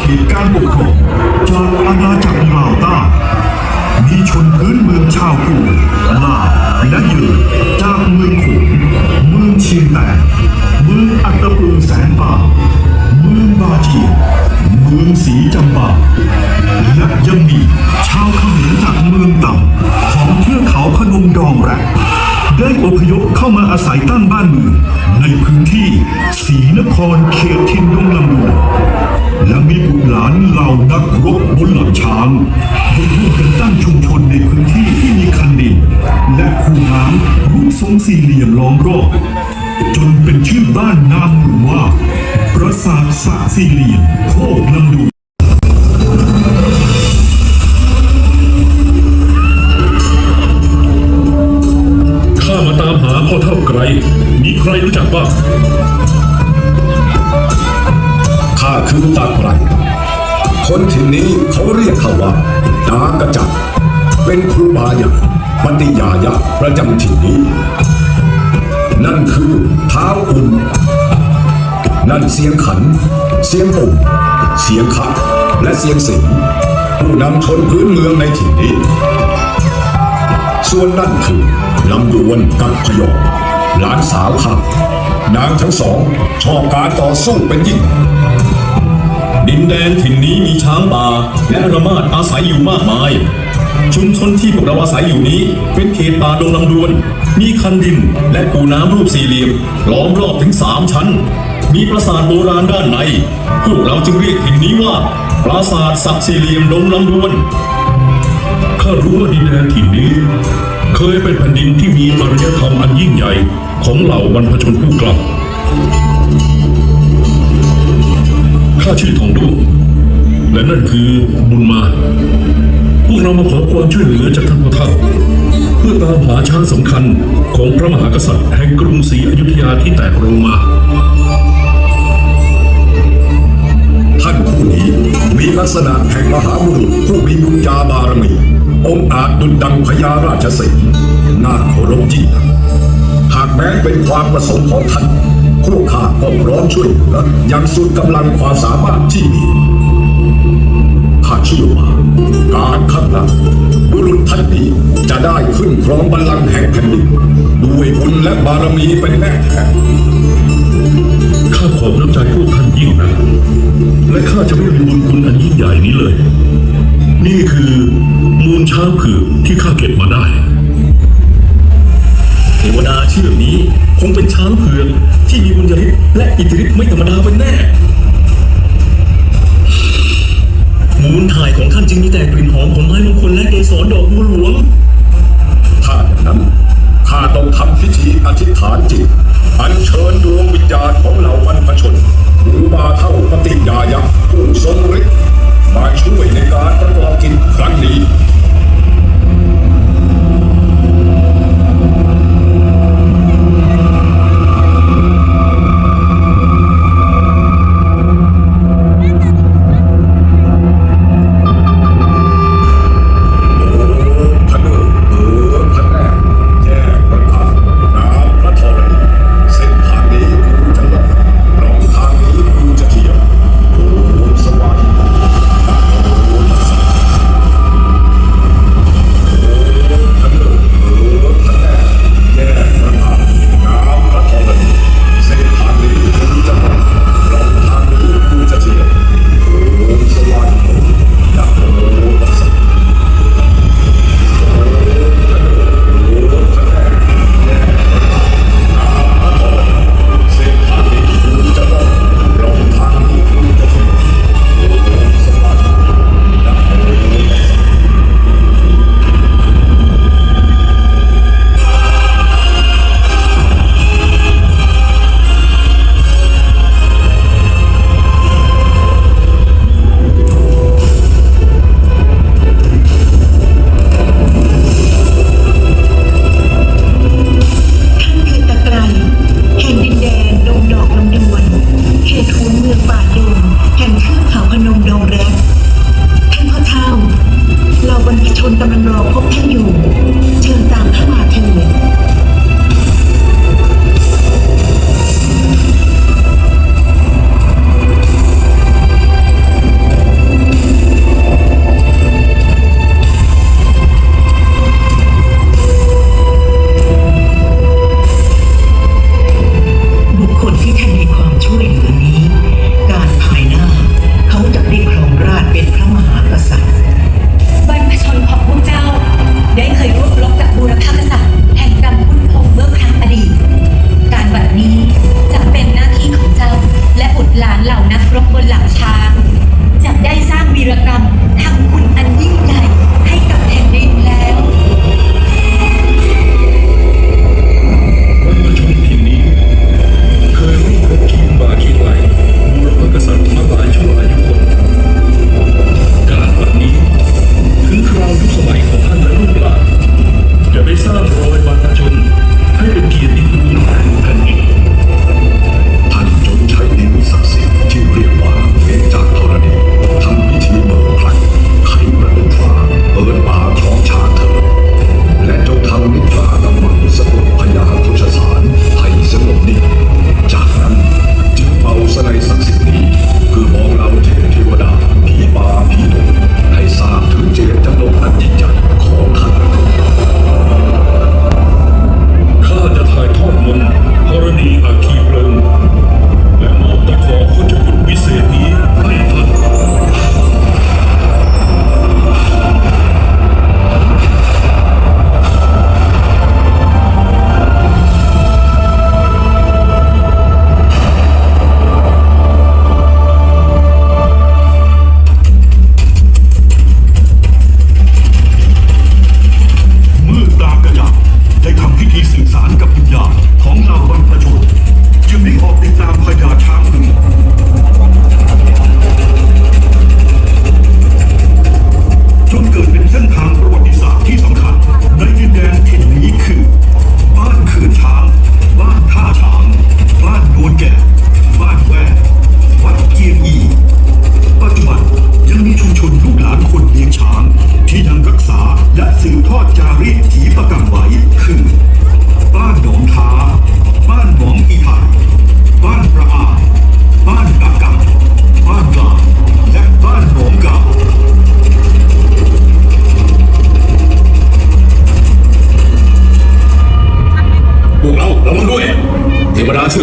เขตการปกครองจากอาณาจักรลาวใต้มีชนพื้นเมืองชาวกูลาวและเยอจากเมืองขงเมืองเชียงแตนเมืองอัตตปือแสนป่า เมืองบาจีเมืองสีจำปาและยังมีชาวเขมรจากเมืองต่ำของเทือกเขาพนมดองแรกได้อพยพเข้ามาอาศัยตั้งบ้านเมืองในพื้นที่ศรีนครเขตทินดงลำดวน มีบุตรหลานเหล่านักรบบนหลังช้างได้ร่วมกันตั้งชุมชนในพื้นที่ที่มีคันดิน และคูน้ำรูปทรงสี่เหลี่ยมล้อมรอบจนเป็นชื่อบ้านนามหมู่ว่า ปราสาทสะสี่เหลี่ยมโคกลำดูข้ามาตามหาพ่อเท่าไกรมีใครรู้จักบ้าง คือตาไกรคนที่นนี้เขาเรียกเขาว่าดากระจับเป็นครูบาใหญ่ปฏิยายะประจำที่นนี้ นั่นคือเท้าอุ่น นั่นเสียงขัน เสียงปุ่มเสียงขะและเสียงสิงผู้นำชนพื้นเมืองในที่นนี้ ส่วนนั่นคือลำดวนกับพยองหลานสาวข้านางทั้งสองชอบการต่อสู้เป็นยิ่ง ดินแดนถิ่นนี้มีช้างป่าและระมาดอาศัยอยู่มากมาย ชุมชนที่พวกเราอาศัยอยู่นี้ เป็นเขตป่าดงลำดวน มีคันดินและคูน้ำรูปสี่เหลี่ยมล้อมรอบถึงสามชั้น มีปราสาทโบราณด้านใน พวกเราจึงเรียกถิ่นนี้ว่า ปราสาทสักสี่เหลี่ยมดงลำดวนข้ารู้ว่าดินแดนถิ่นนี้ เคยเป็นแผ่นดินที่มีอารยธรรมอันยิ่งใหญ่ของเหล่าบรรพชนผู้กล้า ข้าชื่อทองด้วงและนั่นคือบุญมา พวกเรามาขอความช่วยเหลือจากท่านพ่อเฒ่า เพื่อตามหาช้างสำคัญของพระมหากษัตริย์แห่งกรุงศรีอยุธยาที่แตกโรงมา ท่านผู้นี้มีลักษณะแห่งมหาบุรุษผู้มีบุญญาบารมี องค์อาจดุจดังพญาราชสีห์น่าเคารพยิ่งหากแม้เป็นความประสงค์ของท่าน พวกข้าก็พร้อมช่วยเหลืออย่างสุดกำลังความสามารถที่มีข้าเชื่อว่าการข้างหน้าบุรุษท่านนี้จะได้ขึ้นครองบัลลังก์แห่งแผ่นดินด้วยบุญและบารมีเป็นแน่แท้ข้าขอบน้ำใจพวกท่านยิ่งนะและข้าจะไม่ลืมบุญคุณอันยิ่งใหญ่นี้เลย นี่คือมูลช้างผือกที่ข้าเก็บมาได้เทวดาเชื่อนี้ งเป็นช้างเผือกที่มีบุญญาฤทธิ์และอิทธิฤทธิ์ไม่ธรรมดาเป็นแน่ มูลถ่ายของท่านจึงมีแต่กลิ่นหอมของไม้มงคลและเกสรดอกบัวหลวง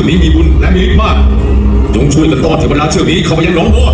อนี้มีบุญและมีฤทธิ์มากจงช่วยกันต้อนเทวดาเชื่อกนี้เข้าไปยังหนองบัว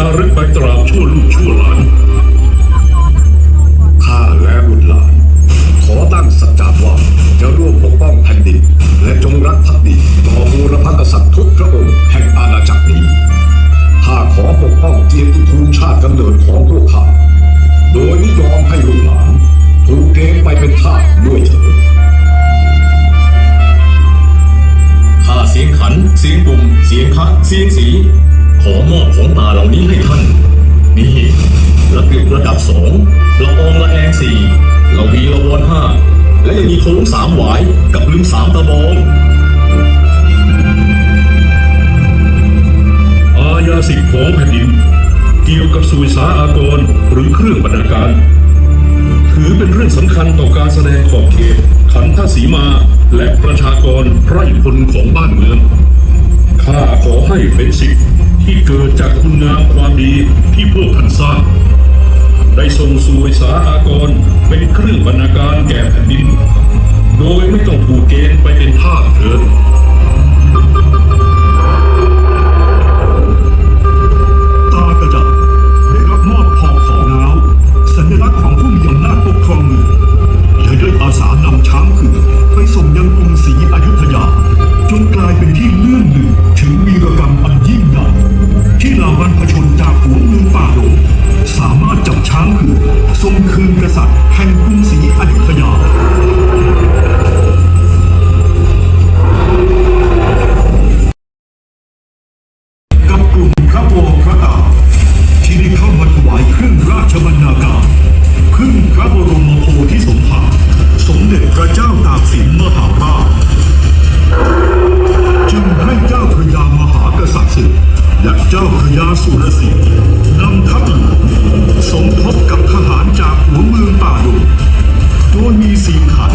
จารึกไปตราบชั่วลูกชั่วหลาน ข้าและบุตรหลาน ขอตั้งสัจจาว่าจะร่วมปกป้องแผ่นดิน และจงรักภักดีต่อบูรพกษัตริย์ทุกพระองค์แห่งอาณาจักรนี้ข้าขอปกป้องเกียรติภูมิชาติกำเนิดของพวกข้าโดยนิยอมให้ลูกหลานถูกเกณฑ์ไปเป็นทาสด้วยเถิดข้าเสียงขัน เสียงปุ่ม เสียงคักเสียงสี นี้ให้ท่านนี่ระเบียบระดับสองละอองละแองสี่ละวีละวอนห้าและยังมีโค้งสามหวายกับลืมสามตะบองอาญาสิทธิ์ของแผ่นดิน เกี่ยวกับสุวิสาอากรหรือเครื่องบรรณาการ ถือเป็นเรื่องสำคัญต่อการแสดงขอบเขตขันธสีมาและประชากรไพร่พลของบ้านเมืองข้าขอให้เป็นสิทธิ์ ที่เกิดจากคุณงามความดีที่พวกท่านสร้างได้ส่งส่วยสาอากรเป็นเครื่องบรรณาการแก่แผ่นดิน โดยไม่ต้องผูกเกณฑ์ไปเป็นทาสเถิด ระวรพระตาที่ได้เข้ามาถวายเครื่องราชบรรณาการพึ่งพระบรมโพธิสมภารสมเด็จพระเจ้าตากสินมหาราชจึงให้เจ้าพระยามหากษัตริย์ศึกและเจ้าพระยาสุรสิงห์นำทัพหลวงสมทบกับทหารจากหัวเมืองป่าดงโดยมีสีขัน